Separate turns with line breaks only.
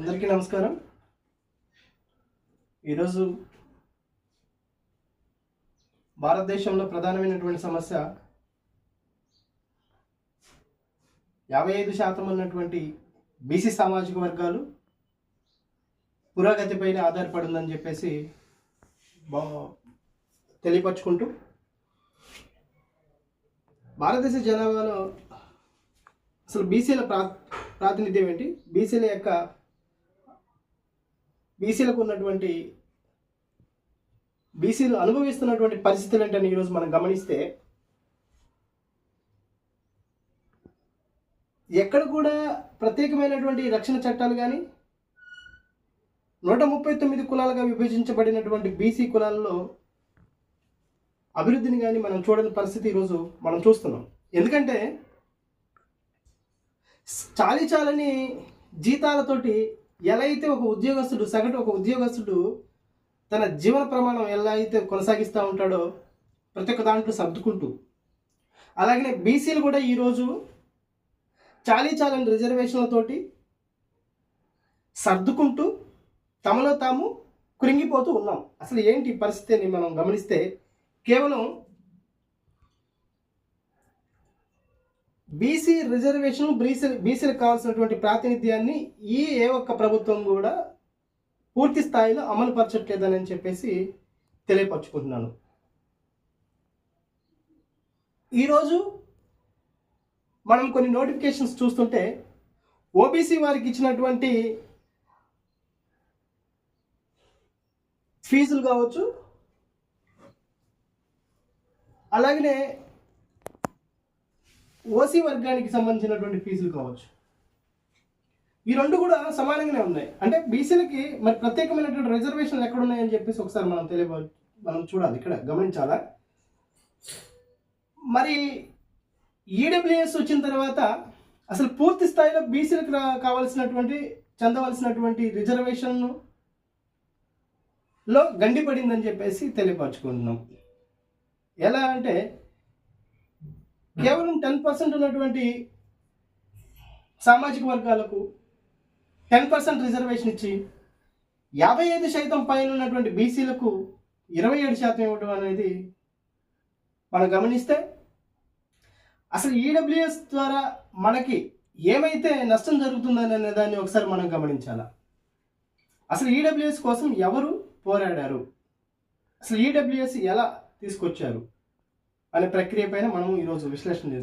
అందరికీ నమస్కారం. ఈరోజు భారతదేశంలో ప్రధానమైనటువంటి సమస్య యాభై ఐదు శాతం ఉన్నటువంటి బీసీ సామాజిక వర్గాలు పురోగతిపైన ఆధారపడి ఉందని చెప్పేసి బా తెలియపరుచుకుంటూ భారతదేశ జనాభాలో అసలు బీసీల ప్రా ప్రాతినిధ్యం ఏంటి? బీసీల యొక్క బీసీలకు ఉన్నటువంటి బీసీలు అనుభవిస్తున్నటువంటి పరిస్థితులు ఏంటని ఈరోజు మనం గమనిస్తే ఎక్కడ కూడా ప్రత్యేకమైనటువంటి రక్షణ చట్టాలు కానీ నూట ముప్పై తొమ్మిది కులాలుగా విభజించబడినటువంటి బీసీ కులాల్లో అభివృద్ధిని కానీ మనం చూడని పరిస్థితి ఈరోజు మనం చూస్తున్నాం. ఎందుకంటే చాలి చాలని జీతాలతోటి ఎలా అయితే ఒక ఉద్యోగస్తుడు సగటు ఒక ఉద్యోగస్తుడు తన జీవన ప్రమాణం ఎలా అయితే కొనసాగిస్తూ ఉంటాడో ప్రతి ఒక్క దాంట్లో సర్దుకుంటూ. అలాగనే బీసీలు కూడా ఈరోజు చాలీ చాలని రిజర్వేషన్లతోటి సర్దుకుంటూ తమలో తాము కృంగిపోతూ ఉన్నాం. అసలు ఏంటి పరిస్థితిని మనం గమనిస్తే కేవలం బీసీ రిజర్వేషన్ బీసీ బీసీలకు కావాల్సినటువంటి ప్రాతినిధ్యాన్ని ఈ ఏ ఒక్క ప్రభుత్వం కూడా పూర్తి స్థాయిలో అమలు పరచట్లేదని చెప్పేసి తెలియపరుచుకుంటున్నాను. ఈరోజు మనం కొన్ని నోటిఫికేషన్స్ చూస్తుంటే ఓబీసీ వారికి ఇచ్చినటువంటి ఫీజులు కావచ్చు అలాగనే ఓసీ వర్గానికి సంబంధించినటువంటి ఫీజులు కావచ్చు. ఈ రెండు కూడా సమానంగానే ఉన్నాయి. అంటే బీసీలకి మరి ప్రత్యేకమైనటువంటి రిజర్వేషన్లు ఎక్కడ ఉన్నాయని చెప్పేసి ఒకసారి మనం తెలియ మనం చూడాలి. ఇక్కడ గమనించాలా? మరి ఈడబ్ల్యూఎస్ వచ్చిన తర్వాత అసలు పూర్తి స్థాయిలో బీసీలకు కావాల్సినటువంటి చెందవలసినటువంటి రిజర్వేషన్ను లో గండిపడిందని చెప్పేసి తెలియపరచుకుంటున్నాం. ఎలా అంటే Hmm. కేవలం టెన్ పర్సెంట్ ఉన్నటువంటి సామాజిక వర్గాలకు టెన్ పర్సెంట్ రిజర్వేషన్ ఇచ్చి యాభై ఐదు శాతం పైన ఉన్నటువంటి బీసీలకు ఇరవై ఏడు శాతం ఇవ్వడం అనేది మనం గమనిస్తే అసలు ఈడబ్ల్యూఎస్ ద్వారా మనకి ఏమైతే నష్టం జరుగుతుందని అనే దాన్ని ఒకసారి మనం గమనించాలా? అసలు ఈడబ్ల్యూఎస్ కోసం ఎవరు పోరాడారు? అసలు ఈడబ్ల్యూఎస్ ఎలా తీసుకొచ్చారు? అనే ప్రక్రియ పైన మనం ఈరోజు విశ్లేషణ చేస్తాం